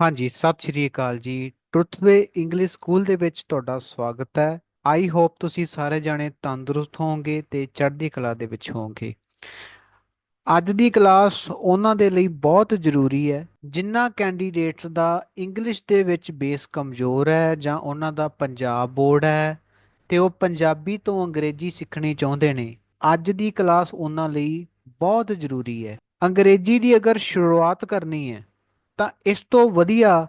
ਹਾਂਜੀ, ਸਤਿ ਸ਼੍ਰੀ ਅਕਾਲ ਜੀ। ਟਰੁਥਵੇ ਇੰਗਲਿਸ਼ ਸਕੂਲ ਦੇ ਵਿੱਚ ਤੁਹਾਡਾ ਸਵਾਗਤ ਹੈ। ਆਈ ਹੋਪ ਤੁਸੀਂ ਸਾਰੇ ਜਾਣੇ ਤੰਦਰੁਸਤ ਹੋਵੋਗੇ ਤੇ ਚੜ੍ਹਦੀ ਕਲਾ ਦੇ ਵਿੱਚ ਹੋਵੋਗੇ। ਅੱਜ ਦੀ ਕਲਾਸ ਉਹਨਾਂ ਦੇ ਲਈ ਬਹੁਤ ਜ਼ਰੂਰੀ ਹੈ ਜਿਨ੍ਹਾਂ ਕੈਂਡੀਡੇਟਸ ਦਾ ਇੰਗਲਿਸ਼ ਦੇ ਵਿੱਚ ਬੇਸ ਕਮਜ਼ੋਰ ਹੈ ਜਾਂ ਉਹਨਾਂ ਦਾ ਪੰਜਾਬ ਬੋਰਡ ਹੈ ਤੇ ਉਹ ਪੰਜਾਬੀ ਤੋਂ ਅੰਗਰੇਜ਼ੀ ਸਿੱਖਣੀ ਚਾਹੁੰਦੇ ਨੇ, ਅੱਜ ਦੀ ਕਲਾਸ ਉਹਨਾਂ ਲਈ ਬਹੁਤ ਜ਼ਰੂਰੀ ਹੈ। ਅੰਗਰੇਜ਼ੀ ਦੀ ਅਗਰ ਸ਼ੁਰੂਆਤ ਕਰਨੀ ਹੈ ਤਾਂ ਇਸ ਤੋਂ ਵਧੀਆ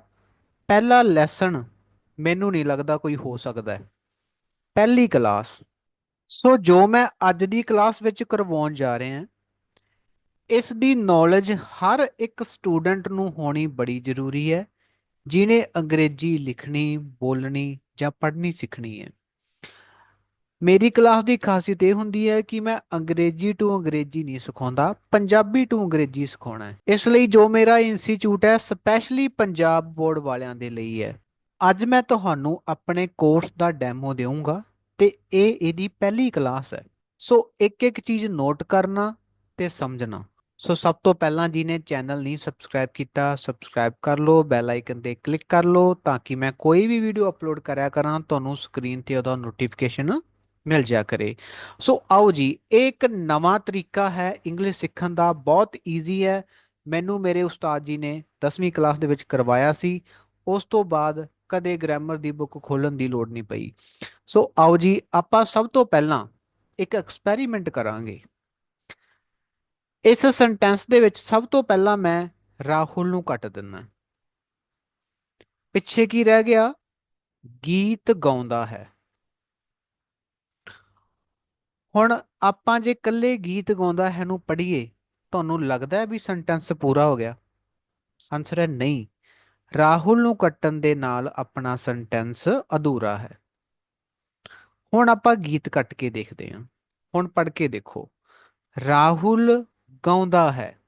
ਪਹਿਲਾ ਲੈਸਨ ਮੈਨੂੰ ਨਹੀਂ ਲੱਗਦਾ ਕੋਈ ਹੋ ਸਕਦਾ ਹੈ। ਪਹਿਲੀ ਕਲਾਸ ਸੋ ਜੋ ਮੈਂ ਅੱਜ ਦੀ ਕਲਾਸ ਵਿੱਚ ਕਰਵਾਉਣ ਜਾ ਰਿਹਾ ਹਾਂ, ਇਸ ਦੀ ਨੌਲੇਜ ਹਰ ਇੱਕ ਸਟੂਡੈਂਟ ਨੂੰ ਹੋਣੀ ਬੜੀ ਜ਼ਰੂਰੀ ਹੈ ਜਿਨੇ ਅੰਗਰੇਜ਼ੀ ਲਿਖਣੀ, ਬੋਲਣੀ ਜਾਂ ਪੜ੍ਹਨੀ ਸਿੱਖਣੀ ਹੈ। ਮੇਰੀ ਕਲਾਸ ਦੀ ਖਾਸੀਅਤ ਇਹ ਹੁੰਦੀ ਹੈ ਕਿ ਮੈਂ ਅੰਗਰੇਜ਼ੀ ਟੂ ਅੰਗਰੇਜ਼ੀ ਨਹੀਂ ਸਿਖਾਉਂਦਾ, ਪੰਜਾਬੀ ਟੂ ਅੰਗਰੇਜ਼ੀ ਸਿਖਾਉਣਾ ਹੈ। ਇਸ ਲਈ ਜੋ ਮੇਰਾ ਇੰਸਟੀਚਿਊਟ ਹੈ, ਸਪੈਸ਼ਲੀ ਪੰਜਾਬ ਬੋਰਡ ਵਾਲਿਆਂ ਦੇ ਲਈ ਹੈ। ਅੱਜ ਮੈਂ ਤੁਹਾਨੂੰ ਆਪਣੇ ਕੋਰਸ ਦਾ ਡੈਮੋ ਦੇਵਾਂਗਾ ਤੇ ਇਹ ਇਹਦੀ ਪਹਿਲੀ ਕਲਾਸ ਹੈ। ਸੋ ਇੱਕ ਇੱਕ ਚੀਜ਼ ਨੋਟ ਕਰਨਾ ਤੇ ਸਮਝਣਾ। ਸੋ ਸਭ ਤੋਂ ਪਹਿਲਾਂ ਜਿਹਨੇ ਚੈਨਲ ਨਹੀਂ ਸਬਸਕ੍ਰਾਈਬ ਕੀਤਾ, ਸਬਸਕ੍ਰਾਈਬ ਕਰ ਲਓ, ਬੈਲ ਆਈਕਨ ਤੇ ਕਲਿੱਕ ਕਰ ਲਓ ਤਾਂ ਕਿ ਮੈਂ ਕੋਈ ਵੀ ਵੀਡੀਓ ਅਪਲੋਡ ਕਰਿਆ ਕਰਾਂ, ਤੁਹਾਨੂੰ ਸਕਰੀਨ ਤੇ ਉਹਦਾ ਨੋਟੀਫਿਕੇਸ਼ਨ ਮਿਲ ਜਾ ਕਰੇ। ਸੋ ਆਓ ਜੀ, ਇਹ ਇੱਕ ਨਵਾਂ ਤਰੀਕਾ ਹੈ ਇੰਗਲਿਸ਼ ਸਿੱਖਣ ਦਾ, ਬਹੁਤ ਈਜ਼ੀ ਹੈ। ਮੈਨੂੰ ਮੇਰੇ ਉਸਤਾਦ ਜੀ ਨੇ 10ਵੀਂ ਕਲਾਸ ਦੇ ਵਿੱਚ ਕਰਵਾਇਆ ਸੀ। ਉਸ ਤੋਂ ਬਾਅਦ ਕਦੇ ਗ੍ਰਾਮਰ ਦੀ ਬੁੱਕ ਖੋਲਣ ਦੀ ਲੋੜ ਨਹੀਂ ਪਈ। ਸੋ ਆਓ ਜੀ, ਆਪਾਂ ਸਭ ਤੋਂ ਪਹਿਲਾਂ ਇੱਕ ਐਕਸਪੈਰੀਮੈਂਟ ਕਰਾਂਗੇ। ਇਸ ਸੈਂਟੈਂਸ ਦੇ ਵਿੱਚ ਸਭ ਤੋਂ ਪਹਿਲਾਂ ਮੈਂ ਰਾਹੁਲ ਨੂੰ ਕੱਟ ਦਿੰਦਾ ਪਿੱਛੇ ਕੀ ਰਹਿ ਗਿਆ? ਗੀਤ ਗਾਉਂਦਾ ਹੈ। ਹੁਣ ਆਪਾਂ ਜੇ ਇਕੱਲੇ ਗੀਤ ਗਾਉਂਦਾ ਹੈ ਨੂੰ ਪੜ੍ਹੀਏ, ਤੁਹਾਨੂੰ ਲੱਗਦਾ ਹੈ ਵੀ ਸੈਂਟੈਂਸ ਪੂਰਾ ਹੋ ਗਿਆ? ਆਨਸਰ ਹੈ ਨਹੀਂ। ਰਾਹੁਲ ਨੂੰ ਕੱਟਣ ਦੇ ਨਾਲ ਆਪਣਾ ਸੈਂਟੈਂਸ ਅਧੂਰਾ ਹੈ। ਹੁਣ ਆਪਾਂ ਗੀਤ ਕੱਟ ਕੇ ਦੇਖਦੇ ਹਾਂ। ਹੁਣ ਪੜ੍ਹ ਕੇ ਦੇਖੋ। ਰਾਹੁਲ ਗਾਉਂਦਾ ਹੈ।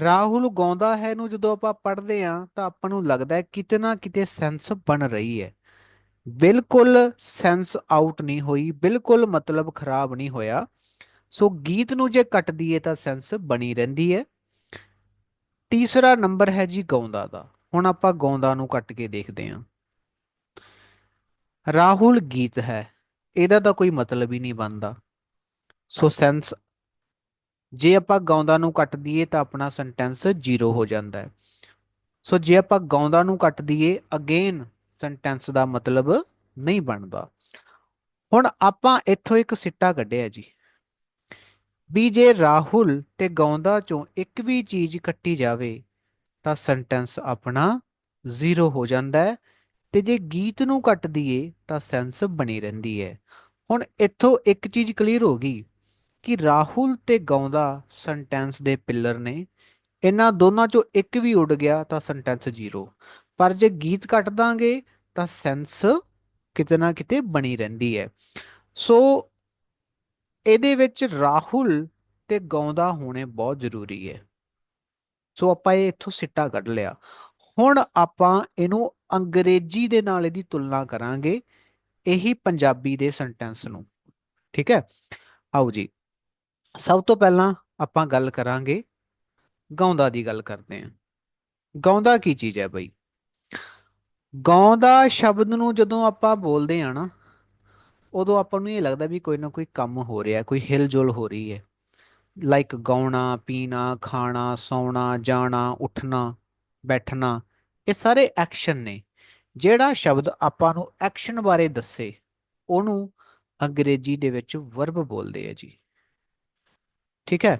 ਰਾਹੁਲ ਗਾਉਂਦਾ ਹੈ ਨੂੰ ਜਦੋਂ ਆਪਾਂ ਪੜ੍ਹਦੇ ਹਾਂ ਤਾਂ ਆਪਾਂ ਨੂੰ ਲੱਗਦਾ ਹੈ ਕਿਤੇ ਨਾ ਕਿਤੇ ਸੈਂਸ ਬਣ ਰਹੀ ਹੈ। ਬਿਲਕੁਲ ਸੈਂਸ ਆਊਟ ਨਹੀਂ ਹੋਈ, ਬਿਲਕੁਲ ਮਤਲਬ ਖਰਾਬ ਨਹੀਂ ਹੋਇਆ। ਸੋ ਗੀਤ ਨੂੰ ਜੇ ਕੱਟ ਦਈਏ ਤਾਂ ਸੈਂਸ ਬਣੀ ਰਹਿੰਦੀ ਹੈ ਤੀਸਰਾ ਨੰਬਰ ਹੈ ਜੀ ਗਾਉਂਦਾ ਦਾ। ਹੁਣ ਆਪਾਂ ਗਾਉਂਦਾ ਨੂੰ ਕੱਟ ਕੇ ਦੇਖਦੇ ਹਾਂ। ਰਾਹੁਲ ਗੀਤ ਹੈ। ਇਹਦਾ ਤਾਂ ਕੋਈ ਮਤਲਬ ਹੀ ਨਹੀਂ ਬਣਦਾ। ਸੋ ਸੈਂਸ ਜੇ ਆਪਾਂ ਗਾਉਂਦਾ ਨੂੰ ਕੱਟ ਦਈਏ ਤਾਂ ਆਪਣਾ ਸੈਂਟੈਂਸ ਜ਼ੀਰੋ ਹੋ ਜਾਂਦਾ ਹੈ। ਸੋ ਜੇ ਆਪਾਂ ਗਾਉਂਦਾ ਨੂੰ ਕੱਟ ਦਈਏ ਅਗੇਨ ਸੈਂਟੈਂਸ ਦਾ ਮਤਲਬ ਨਹੀਂ ਬਣਦਾ। ਹੁਣ ਆਪਾਂ ਇੱਥੋਂ ਇੱਕ ਸਿੱਟਾ ਕੱਢਿਆ ਜੀ। ਵੀ ਜੇ ਰਾਹੁਲ ਤੇ ਗਾਉਂਦਾ ਚੋਂ ਇੱਕ ਵੀ ਚੀਜ਼ ਕੱਟੀ ਜਾਵੇ, ਤਾਂ ਸੈਂਟੈਂਸ ਆਪਣਾ ਜ਼ੀਰੋ ਹੋ ਜਾਂਦਾ ਹੈ ਤੇ ਜੇ ਗੀਤ ਨੂੰ ਕੱਟ ਦਈਏ, ਤਾਂ ਸੈਂਸ ਬਣੀ ਰਹਿੰਦੀ ਹੈ। ਹੁਣ ਇੱਥੋਂ ਇੱਕ ਚੀਜ਼ ਕਲੀਅਰ ਹੋ ਗਈ ਕਿ ਰਾਹੁਲ ਤੇ ਗਾਉਂਦਾ ਸੈਂਟੈਂਸ ਦੇ ਪਿੱਲਰ ਨੇ, ਇਹਨਾਂ ਦੋਨਾਂ ਚੋਂ ਇੱਕ ਵੀ ਉੱਡ ਗਿਆ ਤਾਂ ਸੈਂਟੈਂਸ ਜ਼ੀਰੋ ਪਰ ਜੇ ਗੀਤ ਕੱਟ ਦਾਂਗੇ, ਤਾਂ ਸੈਂਸ ਕਿਤੇ ਨਾ ਕਿਤੇ ਬਣੀ ਰਹਿੰਦੀ ਹੈ। ਸੋ ਇਹਦੇ ਵਿੱਚ ਰਾਹੁਲ ਤੇ ਗਾਉਂਦਾ ਹੋਣੇ ਬਹੁਤ ਜ਼ਰੂਰੀ ਹੈ। ਸੋ ਆਪਾਂ ਇਹ ਇੱਥੋਂ ਸਿੱਟਾ ਕੱਢ ਲਿਆ। ਹੁਣ ਆਪਾਂ ਇਹਨੂੰ ਅੰਗਰੇਜ਼ੀ ਦੇ ਨਾਲ ਇਹਦੀ ਤੁਲਨਾ ਕਰਾਂਗੇ, ਇਹੀ ਪੰਜਾਬੀ ਦੇ ਸੈਂਟੈਂਸ ਨੂੰ। ਠੀਕ ਹੈ? ਆਓ ਜੀ, ਸਭ ਤੋਂ ਪਹਿਲਾਂ ਆਪਾਂ ਗੱਲ ਕਰਾਂਗੇ ਗਾਉਂਦਾ ਦੀ ਗੱਲ ਕਰਦੇ ਹਾਂ। ਗਾਉਂਦਾ ਕੀ ਚੀਜ਼ ਹੈ ਬਈ? ਗਾਉਂਦਾ ਸ਼ਬਦ ਨੂੰ ਜਦੋਂ ਆਪਾਂ ਬੋਲਦੇ ਆ ਨਾ, ਉਦੋਂ ਆਪਾਂ ਨੂੰ ਇਹ ਲੱਗਦਾ ਵੀ ਕੋਈ ਨਾ ਕੋਈ ਕੰਮ ਹੋ ਰਿਹਾ ਕੋਈ ਹਿਲਜੁਲ ਹੋ ਰਹੀ ਹੈ। ਲਾਈਕ ਗਾਉਣਾ, ਪੀਣਾ, ਖਾਣਾ, ਸੌਣਾ, ਜਾਣਾ, ਉੱਠਣਾ, ਬੈਠਣਾ, ਇਹ ਸਾਰੇ ਐਕਸ਼ਨ ਨੇ। ਜਿਹੜਾ ਸ਼ਬਦ ਆਪਾਂ ਨੂੰ ਐਕਸ਼ਨ ਬਾਰੇ ਦੱਸੇ, ਉਹਨੂੰ ਅੰਗਰੇਜ਼ੀ ਦੇ ਵਿੱਚ ਵਰਬ ਬੋਲਦੇ ਆ ਜੀ। ਠੀਕ ਹੈ?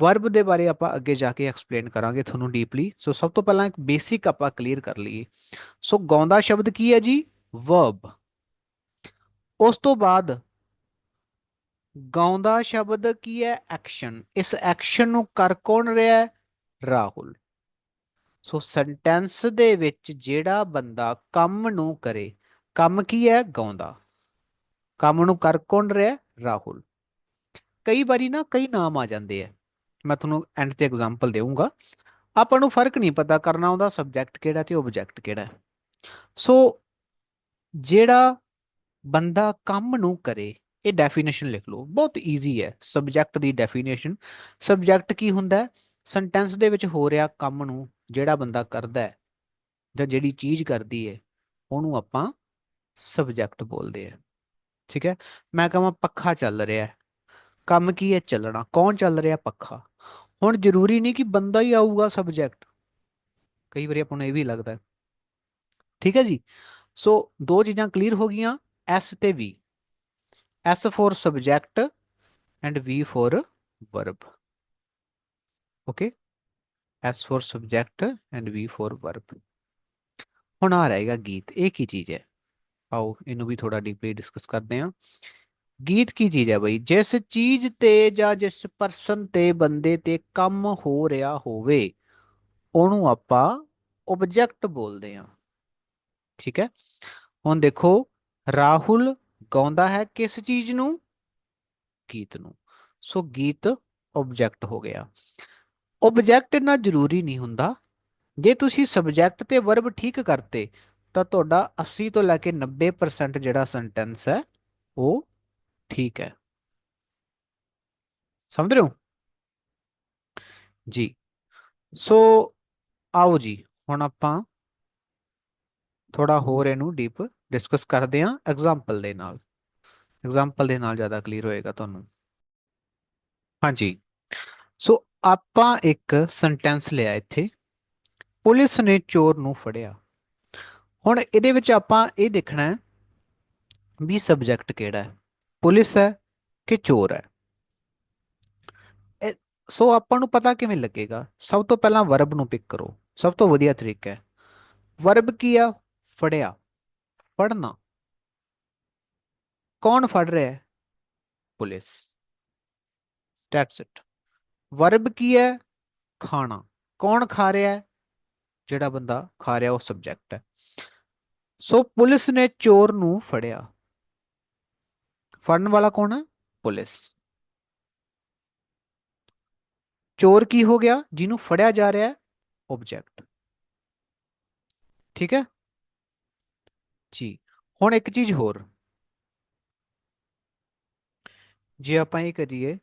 ਵਰਬ ਦੇ ਬਾਰੇ ਆਪਾਂ ਅੱਗੇ ਜਾ ਕੇ ਐਕਸਪਲੇਨ ਕਰਾਂਗੇ ਤੁਹਾਨੂੰ ਡੀਪਲੀ ਸੋ ਸਭ ਤੋਂ ਪਹਿਲਾਂ ਇੱਕ ਬੇਸਿਕ ਆਪਾਂ ਕਲੀਅਰ ਕਰ ਲਈਏ। ਸੋ ਗਾਉਂਦਾ ਸ਼ਬਦ ਕੀ ਹੈ ਜੀ? ਵਰਬ ਉਸ ਤੋਂ ਬਾਅਦ ਗਾਉਂਦਾ ਸ਼ਬਦ ਕੀ ਹੈ? ਐਕਸ਼ਨ ਇਸ ਐਕਸ਼ਨ ਨੂੰ ਕਰ ਕੌਣ ਰਿਹਾ ਹੈ? ਰਾਹੁਲ। ਸੋ ਸੈਂਟੈਂਸ ਦੇ ਵਿੱਚ ਜਿਹੜਾ ਬੰਦਾ ਕੰਮ ਨੂੰ ਕਰੇ, ਕੰਮ ਕੀ ਹੈ? ਗਾਉਂਦਾ। ਕੰਮ ਨੂੰ ਕਰ ਕੌਣ ਰਿਹਾ ਰਾਹੁਲ। ਕਈ ਵਾਰੀ ਨਾ ਕਈ ਨਾਮ ਆ ਜਾਂਦੇ ਆ। ਮੈਂ ਤੁਹਾਨੂੰ ਐਂਡ ਤੇ ਐਗਜ਼ਾਮਪਲ ਦੇਵਾਂਗਾ ਆਪਾਂ ਨੂੰ ਫ਼ਰਕ ਨਹੀਂ ਪਤਾ ਕਰਨਾ ਉਹਦਾ ਸਬਜੈਕਟ ਕਿਹੜਾ ਤੇ ਆਬਜੈਕਟ ਕਿਹੜਾ ਹੈ। ਸੋ ਜਿਹੜਾ ਬੰਦਾ ਕੰਮ ਨੂੰ ਕਰੇ, ਇਹ ਡੈਫੀਨੇਸ਼ਨ ਲਿਖ ਲਓ। ਬਹੁਤ ਈਜ਼ੀ ਹੈ ਸਬਜੈਕਟ ਦੀ ਡੈਫੀਨੇਸ਼ਨ ਸਬਜੈਕਟ ਕੀ ਹੁੰਦਾ ਸੈਂਟੈਂਸ ਦੇ ਵਿੱਚ ਹੋ ਰਿਹਾ ਕੰਮ ਨੂੰ ਜਿਹੜਾ ਬੰਦਾ ਕਰਦਾ ਹੈ, ਜਾਂ ਜਿਹੜੀ ਚੀਜ਼ ਕਰਦੀ ਹੈ, ਉਹਨੂੰ ਆਪਾਂ ਸਬਜੈਕਟ ਬੋਲਦੇ ਆ ਠੀਕ ਹੈ? ਮੈਂ ਕਹਾਂ ਪੱਖਾ ਚੱਲ ਰਿਹਾ ਹੈ। ਕੰਮ ਕੀ ਹੈ? ਚੱਲਣਾ। ਕੌਣ ਚੱਲ ਰਿਹਾ? ਪੱਖਾ। ਹੁਣ ਜ਼ਰੂਰੀ ਨਹੀਂ ਕਿ ਬੰਦਾ ਹੀ ਆਊਗਾ ਸਬਜੈਕਟ ਕਈ ਵਾਰੀ ਆਪਾਂ ਨੂੰ ਇਹ ਵੀ ਲੱਗਦਾ ਹੈ। ਠੀਕ ਹੈ ਜੀ? ਸੋ ਦੋ ਚੀਜ਼ਾਂ ਕਲੀਅਰ ਹੋ ਗਈਆਂ ਐਸ ਤੇ V S for subject and V for verb okay S for subject and V for verb ਹੁਣ ਆ ਰਹੇਗਾ ਗੀਤ। ਇਹ ਕੀ ਚੀਜ਼ ਹੈ? ਆਓ, ਇਹਨੂੰ ਵੀ ਥੋੜਾ ਡੀਪਲੀ ਡਿਸਕਸ ਕਰਦੇ ਹਾਂ। ਗੀਤ ਕੀ ਚੀਜ਼ ਹੈ ਬਈ? ਜਿਸ ਚੀਜ਼ ਤੇ ਜਾਂ ਜਿਸ ਪਰਸਨ ਤੇ ਬੰਦੇ ਤੇ ਕੰਮ ਹੋ ਰਿਹਾ ਹੋਵੇ, ਉਹਨੂੰ ਆਪਾਂ ਆਬਜੈਕਟ ਬੋਲਦੇ ਹਾਂ। ਠੀਕ ਹੈ? ਹੁਣ ਦੇਖੋ, ਰਾਹੁਲ ਗਾਉਂਦਾ ਹੈ ਕਿਸ ਚੀਜ਼ ਨੂੰ? ਗੀਤ ਨੂੰ। ਸੋ ਗੀਤ ਆਬਜੈਕਟ ਹੋ ਗਿਆ। ਆਬਜੈਕਟ ਇੰਨਾ ਜ਼ਰੂਰੀ ਨਹੀਂ ਹੁੰਦਾ। ਜੇ ਤੁਸੀਂ ਸਬਜੈਕਟ ਤੇ ਵਰਬ ਠੀਕ ਕਰਤੇ, ਤਾਂ ਤੁਹਾਡਾ 80 ਤੋਂ ਲੈ ਕੇ 90% ਜਿਹੜਾ ਸੈਂਟੈਂਸ ਹੈ, ਉਹ ਠੀਕ ਹੈ ਸਮਝ ਰਹੇ ਹੋ ਜੀ ਸੋ ਆਓ ਜੀ ਹੁਣ ਆਪਾਂ ਥੋੜਾ ਹੋਰ ਇਹਨੂੰ ਡੀਪ ਡਿਸਕਸ ਕਰਦੇ ਹਾਂ ਐਗਜ਼ਾਮਪਲ ਦੇ ਨਾਲ ਐਗਜ਼ਾਮਪਲ ਦੇ ਨਾਲ ਜ਼ਿਆਦਾ ਕਲੀਅਰ ਹੋਏਗਾ ਤੁਹਾਨੂੰ ਹਾਂਜੀ ਸੋ ਆਪਾਂ ਇੱਕ ਸੈਂਟੈਂਸ ਲਿਆ ਇੱਥੇ ਪੁਲਿਸ ਨੇ ਚੋਰ ਨੂੰ ਫੜਿਆ ਹੁਣ ਇਹਦੇ ਵਿੱਚ ਆਪਾਂ ਇਹ ਦੇਖਣਾ ਹੈ ਵੀ ਸਬਜੈਕਟ ਕਿਹੜਾ ਹੈ ਪੁਲਿਸ ਹੈ ਕਿ ਚੋਰ ਹੈ? ਸੋ ਆਪਾਂ ਨੂੰ ਪਤਾ ਕਿਵੇਂ ਲੱਗੇਗਾ? ਸਭ ਤੋਂ ਪਹਿਲਾਂ ਵਰਬ ਨੂੰ ਪਿਕ ਕਰੋ। ਸਭ ਤੋਂ ਵਧੀਆ ਤਰੀਕਾ ਹੈ। ਵਰਬ ਕੀ ਆ? ਫੜਿਆ। ਫੜਨਾ। ਕੌਣ ਫੜ ਰਿਹਾ ਹੈ? ਪੁਲਿਸ। ਦੈਟਸ ਇਟ ਵਰਬ ਕੀ ਹੈ? ਖਾਣਾ। ਕੌਣ ਖਾ ਰਿਹਾ ਹੈ? ਜਿਹੜਾ ਬੰਦਾ ਖਾ ਰਿਹਾ ਉਹ ਸਬਜੈਕਟ ਹੈ। ਸੋ ਪੁਲਿਸ ਨੇ ਚੋਰ ਨੂੰ ਫੜਿਆ। ਫੜਨ ਵਾਲਾ ਕੌਣ ਹੈ ਪੁਲਿਸ। ਚੋਰ ਕੀ ਹੋ ਗਿਆ? ਜਿਹਨੂੰ ਫੜਿਆ ਜਾ ਰਿਹਾ ਹੈ ਆਬਜੈਕਟ ਠੀਕ ਹੈ? ਜੀ, ਹੁਣ ਇੱਕ ਚੀਜ਼ ਹੋਰ। ਜੇ ਆਪਾਂ ਇਹ ਕਰੀਏ,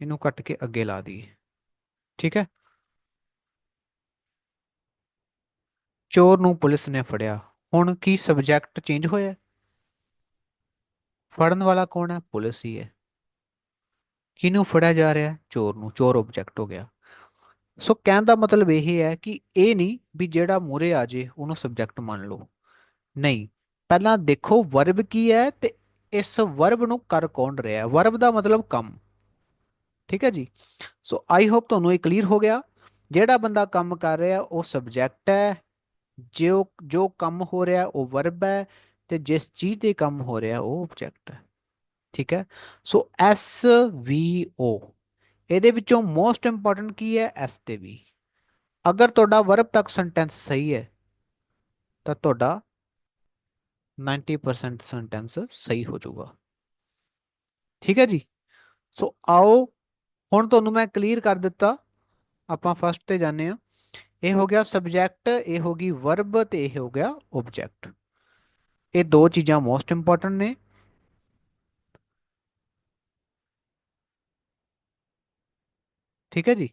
ਇਹਨੂੰ ਕੱਟ ਕੇ ਅੱਗੇ ਲਾ ਦਈਏ। ਠੀਕ ਹੈ? ਚੋਰ ਨੂੰ ਪੁਲਿਸ ਨੇ ਫੜਿਆ। ਹੁਣ ਕੀ ਸਬਜੈਕਟ ਚੇਂਜ ਹੋਇਆ? ਫੜਨ ਵਾਲਾ ਕੌਣ ਹੈ? ਪੁਲਿਸ ਹੀ ਹੈ। ਕਿਹਨੂੰ ਫੜਿਆ ਜਾ ਰਿਹਾ ਹੈ? ਚੋਰ ਨੂੰ, ਚੋਰ ਆਬਜੈਕਟ ਹੋ ਗਿਆ। ਸੋ ਕਹਿਣ ਦਾ ਮਤਲਬ ਇਹ ਹੈ ਕਿ ਇਹ ਨਹੀਂ ਵੀ ਜਿਹੜਾ ਮੂਰੇ ਆ ਜੇ ਉਹਨੂੰ ਸਬਜੈਕਟ ਮੰਨ ਲਓ। ਨਹੀਂ, ਪਹਿਲਾਂ ਦੇਖੋ ਵਰਬ ਕੀ ਹੈ ਤੇ ਇਸ ਵਰਬ ਨੂੰ ਕਰ ਕੌਣ ਰਿਹਾ ਹੈ? ਵਰਬ ਦਾ ਮਤਲਬ ਕੰਮ। ਠੀਕ ਹੈ ਜੀ? ਸੋ ਆਈ ਹੋਪ ਤੁਹਾਨੂੰ ਇਹ ਕਲੀਅਰ ਹੋ ਗਿਆ। ਜਿਹੜਾ ਬੰਦਾ ਕੰਮ ਕਰ ਰਿਹਾ, ਉਹ ਸਬਜੈਕਟ ਹੈ। ਜੋ ਜੋ ਕੰਮ ਹੋ ਰਿਹਾ, ਉਹ ਵਰਬ ਹੈ। ਤੇ ਜਿਸ ਚੀਜ਼ ਤੇ ਕੰਮ ਹੋ ਰਿਹਾ ਉਹ ਆਬਜੈਕਟ ਹੈ, ਠੀਕ ਹੈ? ਸੋ ਐਸ ਵੀ ਓ ਇਹਦੇ ਵਿੱਚੋਂ ਮੋਸਟ ਇੰਪੋਰਟੈਂਟ ਕੀ ਹੈ? ਐਸ ਤੇ ਵੀ ਅਗਰ ਤੁਹਾਡਾ ਵਰਬ ਤੱਕ ਸੈਂਟੈਂਸ ਸਹੀ ਹੈ, ਤਾਂ ਤੁਹਾਡਾ 90% ਸੈਂਟੈਂਸ ਸਹੀ ਹੋ ਜਾਊਗਾ। ਠੀਕ ਹੈ ਜੀ? ਸੋ ਆਓ, ਹੁਣ ਤੁਹਾਨੂੰ ਮੈਂ ਕਲੀਅਰ ਕਰ ਦਿੱਤਾ। ਆਪਾਂ ਫਸਟ ਤੇ ਜਾਂਦੇ ਆ ਇਹ ਹੋ ਗਿਆ ਸਬਜੈਕਟ ਇਹ ਹੋ ਗਈ ਵਰਬ ਤੇ ਇਹ ਹੋ ਗਿਆ ਆਬਜੈਕਟ ਇਹ ਦੋ ਚੀਜ਼ਾਂ ਮੋਸਟ ਇੰਪੋਰਟੈਂਟ ਨੇ। ਠੀਕ ਹੈ ਜੀ।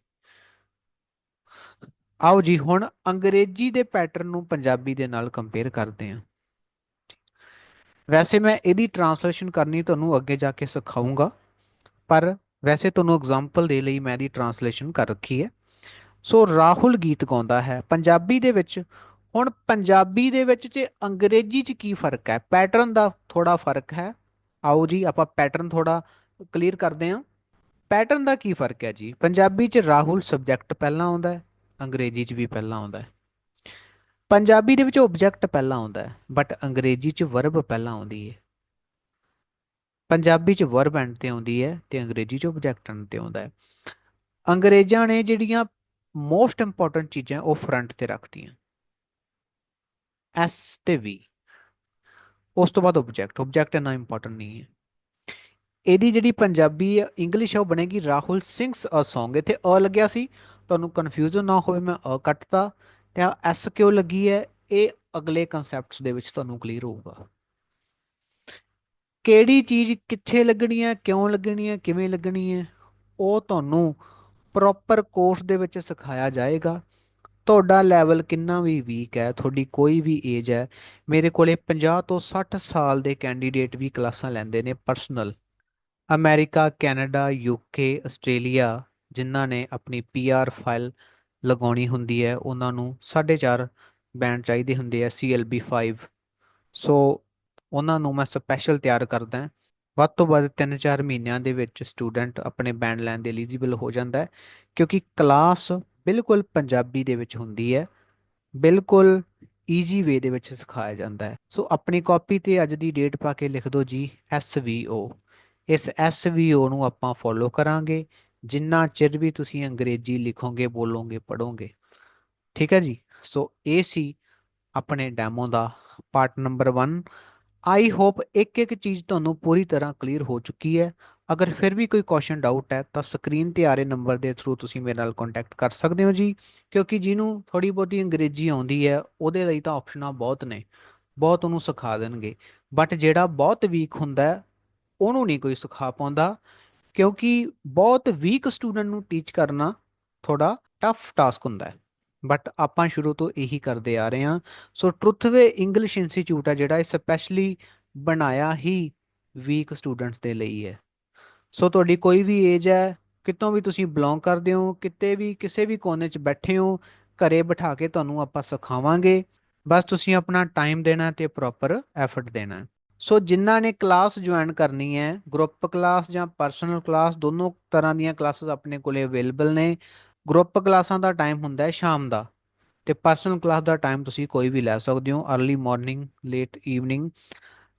ਆਓ ਜੀ, ਹੁਣ ਅੰਗਰੇਜ਼ੀ ਦੇ ਪੈਟਰਨ ਨੂੰ ਪੰਜਾਬੀ ਦੇ ਨਾਲ ਕੰਪੇਅਰ ਕਰਦੇ ਹਾਂ। ਵੈਸੇ ਮੈਂ ਇਹਦੀ ਟਰਾਂਸਲੇਸ਼ਨ ਕਰਨੀ ਤੁਹਾਨੂੰ ਅੱਗੇ ਜਾ ਕੇ ਸਿਖਾਉਂਗਾ ਪਰ ਵੈਸੇ ਤੁਹਾਨੂੰ ਐਗਜ਼ਾਮਪਲ ਦੇ ਲਈ ਮੈਂ ਇਹਦੀ ਟਰਾਂਸਲੇਸ਼ਨ ਕਰ ਰੱਖੀ ਹੈ। ਸੋ ਰਾਹੁਲ ਗੀਤ ਗਾਉਂਦਾ ਹੈ। ਪੰਜਾਬੀ ਦੇ ਵਿੱਚ ਹੁਣ ਪੰਜਾਬੀ ਦੇ ਵਿੱਚ ਤੇ ਅੰਗਰੇਜ਼ੀ 'ਚ ਕੀ ਫ਼ਰਕ ਹੈ? ਪੈਟਰਨ ਦਾ ਥੋੜਾ ਫ਼ਰਕ ਹੈ। ਆਓ ਜੀ, ਆਪਾਂ ਪੈਟਰਨ ਥੋੜਾ ਕਲੀਅਰ ਕਰਦੇ ਹਾਂ। ਪੈਟਰਨ ਦਾ ਕੀ ਫ਼ਰਕ ਹੈ ਜੀ? ਪੰਜਾਬੀ 'ਚ ਰਾਹੁਲ ਸਬਜੈਕਟ ਪਹਿਲਾਂ ਆਉਂਦਾ ਹੈ, ਅੰਗਰੇਜ਼ੀ 'ਚ ਵੀ ਪਹਿਲਾਂ ਆਉਂਦਾ ਹੈ। ਪੰਜਾਬੀ ਦੇ ਵਿੱਚ ਆਬਜੈਕਟ ਪਹਿਲਾਂ ਆਉਂਦਾ ਹੈ ਬਟ ਅੰਗਰੇਜ਼ੀ 'ਚ ਵਰਬ ਪਹਿਲਾਂ ਆਉਂਦੀ ਹੈ। ਪੰਜਾਬੀ 'ਚ ਵਰਬ ਐਂਡ ਤੇ ਆਉਂਦੀ ਹੈ ਤੇ ਅੰਗਰੇਜ਼ੀ 'ਚ ਆਬਜੈਕਟ ਐਂਡ ਤੇ ਆਉਂਦਾ ਹੈ। ਅੰਗਰੇਜ਼ਾਂ ਨੇ ਜਿਹੜੀਆਂ ਮੋਸਟ ਇੰਪੋਰਟੈਂਟ ਚੀਜ਼ਾਂ ਉਹ ਫਰੰਟ ਤੇ ਰੱਖਤੀਆਂ। ਐਸ ਤੇ ਵੀ ਉਸ ਤੋਂ ਬਾਅਦ ਆਬਜੈਕਟ ਆਬਜੈਕਟ ਇੰਨਾ ਇੰਪੋਰਟੈਂਟ ਨਹੀਂ ਹੈ। ਇਹਦੀ ਜਿਹੜੀ ਪੰਜਾਬੀ ਇੰਗਲਿਸ਼ ਹੈ ਉਹ ਬਣੇਗੀ ਰਾਹੁਲ ਸਿੰਘਸ ਅ Song ਇੱਥੇ ਅ ਲੱਗਿਆ ਸੀ, ਤੁਹਾਨੂੰ ਕਨਫਿਊਜ਼ਨ ਨਾ ਹੋਵੇ, ਮੈਂ ਅ ਕੱਟਤਾ। ਤੇ ਐਸ ਕਿਉਂ ਲੱਗੀ ਹੈ? ਇਹ ਅਗਲੇ ਕਨਸੈਪਟਸ ਦੇ ਵਿੱਚ ਤੁਹਾਨੂੰ ਕਲੀਅਰ ਹੋਊਗਾ। ਕਿਹੜੀ ਚੀਜ਼ ਕਿੱਥੇ ਲੱਗਣੀ ਹੈ, ਕਿਉਂ ਲੱਗਣੀ ਹੈ, ਕਿਵੇਂ ਲੱਗਣੀ ਹੈ, ਉਹ ਤੁਹਾਨੂੰ ਪ੍ਰੋਪਰ ਕੋਰਸ ਦੇ ਵਿੱਚ ਸਿਖਾਇਆ ਜਾਏਗਾ। ਤੁਹਾਡਾ ਲੈਵਲ ਕਿੰਨਾ ਵੀ ਵੀਕ ਹੈ, ਤੁਹਾਡੀ ਕੋਈ ਵੀ ਏਜ ਹੈ, ਮੇਰੇ ਕੋਲੇ 50 ਤੋਂ 60 ਸਾਲ ਦੇ ਕੈਂਡੀਡੇਟ ਵੀ ਕਲਾਸਾਂ ਲੈਂਦੇ ਨੇ personal America, Canada UK Australia, ਜਿਨ੍ਹਾਂ ਨੇ ਆਪਣੀ ਪੀਆਰ ਫਾਈਲ ਲਗਾਉਣੀ ਹੁੰਦੀ ਹੈ, ਉਹਨਾਂ ਨੂੰ 4.5 ਬੈਂਡ ਚਾਹੀਦੇ ਹੁੰਦੇ ਆ CLB 5 ਸੋ ਉਹਨਾਂ ਨੂੰ ਮੈਂ ਸਪੈਸ਼ਲ ਤਿਆਰ ਕਰਦਾ ਵੱਧ ਤੋਂ ਵੱਧ 3-4 ਮਹੀਨਿਆਂ ਦੇ ਵਿੱਚ ਸਟੂਡੈਂਟ ਆਪਣੇ ਬੈਂਡ ਲੈਣ ਦੇ ਐਲੀਜੀਬਲ ਹੋ ਜਾਂਦਾ ਹੈ, ਕਿਉਂਕਿ ਕਲਾਸ ਬਿਲਕੁਲ ਪੰਜਾਬੀ ਦੇ ਵਿੱਚ ਹੁੰਦੀ ਹੈ, ਬਿਲਕੁਲ ਈਜੀ ਵੇ ਦੇ ਵਿੱਚ ਸਿਖਾਇਆ ਜਾਂਦਾ ਹੈ। ਸੋ ਆਪਣੀ ਕਾਪੀ ਤੇ ਅੱਜ ਦੀ ਡੇਟ ਪਾ ਕੇ ਲਿਖ ਦਿਓ ਜੀ SVO ਇਸ SVO ਨੂੰ ਆਪਾਂ ਫੋਲੋ ਕਰਾਂਗੇ, ਜਿੰਨਾ ਚਿਰ ਵੀ ਤੁਸੀਂ ਅੰਗਰੇਜ਼ੀ ਲਿਖੋਗੇ, ਬੋਲੋਗੇ ਪੜੋਗੇ ਠੀਕ ਹੈ ਜੀ? ਸੋ ਇਹ ਸੀ ਆਪਣੇ ਡੈਮੋ ਦਾ ਪਾਰਟ ਨੰਬਰ 1 ਆਈ ਹੋਪ ਇੱਕ ਇੱਕ ਚੀਜ਼ ਤੁਹਾਨੂੰ ਪੂਰੀ ਤਰ੍ਹਾਂ ਕਲੀਅਰ ਹੋ ਚੁੱਕੀ ਹੈ। ਅਗਰ ਫਿਰ ਵੀ ਕੋਈ ਕੁਐਸਚਨ ਡਾਊਟ ਹੈ, ਤਾਂ ਸਕਰੀਨ ਤੇ ਆ ਰਹੇ ਨੰਬਰ ਦੇ ਥਰੂ ਤੁਸੀਂ ਮੇਰੇ ਨਾਲ ਕੰਟੈਕਟ ਕਰ ਸਕਦੇ ਹੋ ਜੀ, ਕਿਉਂਕਿ ਜਿਹਨੂੰ ਥੋੜੀ ਬਹੁਤੀ ਅੰਗਰੇਜ਼ੀ ਆਉਂਦੀ ਹੈ, ਉਹਦੇ ਲਈ ਤਾਂ ਆਪਸ਼ਨਾਂ ਬਹੁਤ ਨੇ, ਬਹੁਤ ਉਹਨੂੰ ਸਿਖਾ ਦੇਣਗੇ। ਬਟ ਜਿਹੜਾ ਬਹੁਤ ਵੀਕ ਹੁੰਦਾ ਉਹਨੂੰ ਨਹੀਂ ਕੋਈ ਸਿਖਾ ਪਾਉਂਦਾ, ਕਿਉਂਕਿ ਬਹੁਤ ਵੀਕ ਸਟੂਡੈਂਟ ਨੂੰ ਟੀਚ ਕਰਨਾ ਥੋੜਾ ਟਫ ਟਾਸਕ ਹੁੰਦਾ ਹੈ। ਬਟ ਆਪਾਂ ਸ਼ੁਰੂ ਤੋਂ ਇਹੀ ਕਰਦੇ ਆ ਰਹੇ ਹਾਂ। ਸੋ ਟਰੁਥਵੇ ਇੰਗਲਿਸ਼ ਇੰਸਟੀਚਿਊਟ ਹੈ ਜਿਹੜਾ ਇਹ ਸਪੈਸ਼ਲੀ ਬਣਾਇਆ ਹੀ ਵੀਕ ਸਟੂਡੈਂਟਸ ਦੇ ਲਈ ਹੈ। ਸੋ ਤੁਹਾਡੀ ਕੋਈ ਵੀ ਏਜ ਹੈ, ਕਿਤੋਂ ਵੀ ਤੁਸੀਂ ਬਿਲੋਂਗ ਕਰਦੇ ਹੋ, ਕਿਤੇ ਵੀ, ਕਿਸੇ ਵੀ ਕੋਨੇ 'ਚ ਬੈਠੇ ਹੋ, ਘਰੇ ਬਿਠਾ ਕੇ ਤੁਹਾਨੂੰ ਆਪਾਂ ਸਿਖਾਵਾਂਗੇ। ਬਸ ਤੁਸੀਂ ਆਪਣਾ ਟਾਈਮ ਦੇਣਾ ਤੇ ਪ੍ਰੋਪਰ ਐਫਰਟ ਦੇਣਾ। ਸੋ ਜਿਨ੍ਹਾਂ ਨੇ ਕਲਾਸ ਜੁਆਇਨ ਕਰਨੀ ਹੈ ਗਰੁੱਪ ਕਲਾਸ ਜਾਂ ਪਰਸਨਲ ਕਲਾਸ ਦੋਨੋਂ ਤਰ੍ਹਾਂ ਦੀਆਂ ਕਲਾਸਿਸ ਆਪਣੇ ਕੋਲੇ ਅਵੇਲੇਬਲ ਨੇ। ਗਰੁੱਪ ਕਲਾਸਾਂ ਦਾ ਟਾਈਮ ਹੁੰਦਾ ਹੈ ਸ਼ਾਮ ਦਾ ਤੇ ਪਰਸਨਲ ਕਲਾਸ ਦਾ ਟਾਈਮ ਤੁਸੀਂ ਕੋਈ ਵੀ ਲੈ ਸਕਦੇ ਹੋ अर्ਲੀ ਮਾਰਨਿੰਗ ਲੇਟ ਈਵਨਿੰਗ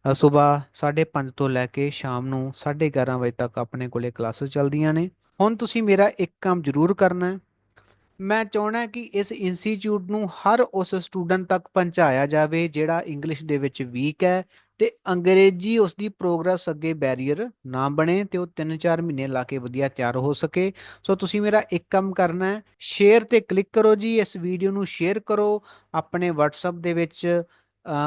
ਸਵੇਰ 5:30 ਤੋਂ ਲੈ ਕੇ ਸ਼ਾਮ ਨੂੰ 11:30 ਵਜੇ ਤੱਕ ਆਪਣੇ ਕੋਲੇ ਕਲਾਸਿਸ ਚੱਲਦੀਆਂ ਨੇ। ਹੁਣ ਤੁਸੀਂ ਮੇਰਾ ਇੱਕ ਕੰਮ ਜ਼ਰੂਰ ਕਰਨਾ ਹੈ। ਮੈਂ ਚਾਹਣਾ ਕਿ ਇਸ ਇੰਸਟੀਚਿਊਟ ਨੂੰ ਹਰ ਉਸ ਸਟੂਡੈਂਟ ਤੱਕ ਪਹੁੰਚਾਇਆ ਜਾਵੇ ਜਿਹੜਾ ਇੰਗਲਿਸ਼ ਦੇ ਵਿੱਚ ਵੀਕ ਹੈ ਤੇ ਅੰਗਰੇਜ਼ੀ ਉਸ ਦੀ ਪ੍ਰੋਗਰੈਸ ਅੱਗੇ ਬੈਰੀਅਰ ਨਾ ਬਣੇ ਤੇ ਉਹ 3-4 ਮਹੀਨੇ ਲਾ ਕੇ ਵਧੀਆ ਤਿਆਰ ਹੋ ਸਕੇ। ਸੋ ਤੁਸੀਂ ਮੇਰਾ ਇੱਕ ਕੰਮ ਕਰਨਾ ਹੈ, ਸ਼ੇਅਰ ਤੇ ਕਲਿੱਕ ਕਰੋ ਜੀ, ਇਸ ਵੀਡੀਓ ਨੂੰ ਸ਼ੇਅਰ ਕਰੋ, ਆਪਣੇ WhatsApp ਦੇ ਵਿੱਚ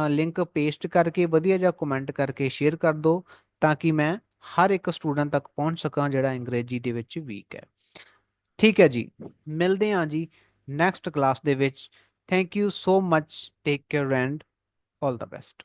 ਲਿੰਕ ਪੇਸਟ ਕਰਕੇ ਵਧੀਆ ਜਿਹਾ ਕਮੈਂਟ ਕਰਕੇ ਸ਼ੇਅਰ ਕਰ ਦਿਓ ਤਾਂ ਕਿ ਮੈਂ ਹਰ ਇੱਕ ਸਟੂਡੈਂਟ ਤੱਕ ਪਹੁੰਚ ਸਕਾਂ ਜਿਹੜਾ ਅੰਗਰੇਜ਼ੀ ਦੇ ਵਿੱਚ ਵੀਕ ਹੈ। ਠੀਕ ਹੈ ਜੀ, ਮਿਲਦੇ ਹਾਂ ਜੀ ਨੈਕਸਟ ਕਲਾਸ ਦੇ ਵਿੱਚ। Thank you so much take care and all the best